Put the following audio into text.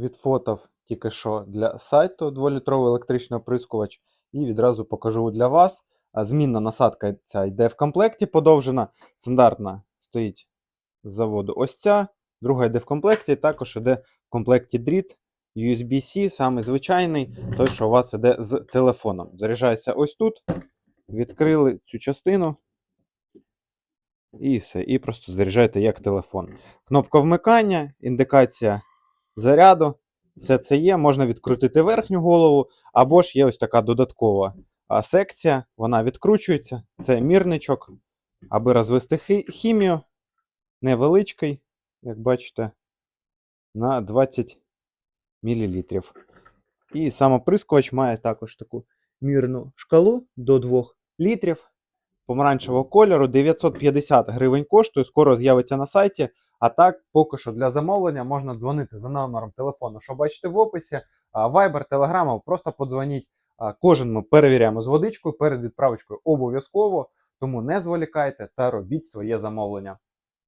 Відфотав тільки що для сайту 2-літровий електричний оприскувач і відразу покажу для вас. Змінна насадка ця йде в комплекті подовжена. Стандартна стоїть з заводу ось ця. Друга йде в комплекті, також йде в комплекті дріт USB-C, саме звичайний, той, що у вас йде з телефоном. Заряджається ось тут. Відкрили цю частину. І все. І просто заряджаєте як телефон. Кнопка вмикання, індикація заряду. Все це є. Можна відкрутити верхню голову, або ж є ось така додаткова секція. Вона відкручується. Це мірничок, аби розвести хімію. Невеличкий, як бачите, на 20 мл. І самоприскувач має також таку мірну шкалу до 2 літрів. Помаранчевого кольору 950 гривень коштує, скоро з'явиться на сайті. А так, поки що для замовлення можна дзвонити за номером телефону, що бачите в описі. Viber, Telegram, просто подзвоніть. Кожен ми перевіряємо з водичкою перед відправочкою обов'язково. Тому не зволікайте та робіть своє замовлення.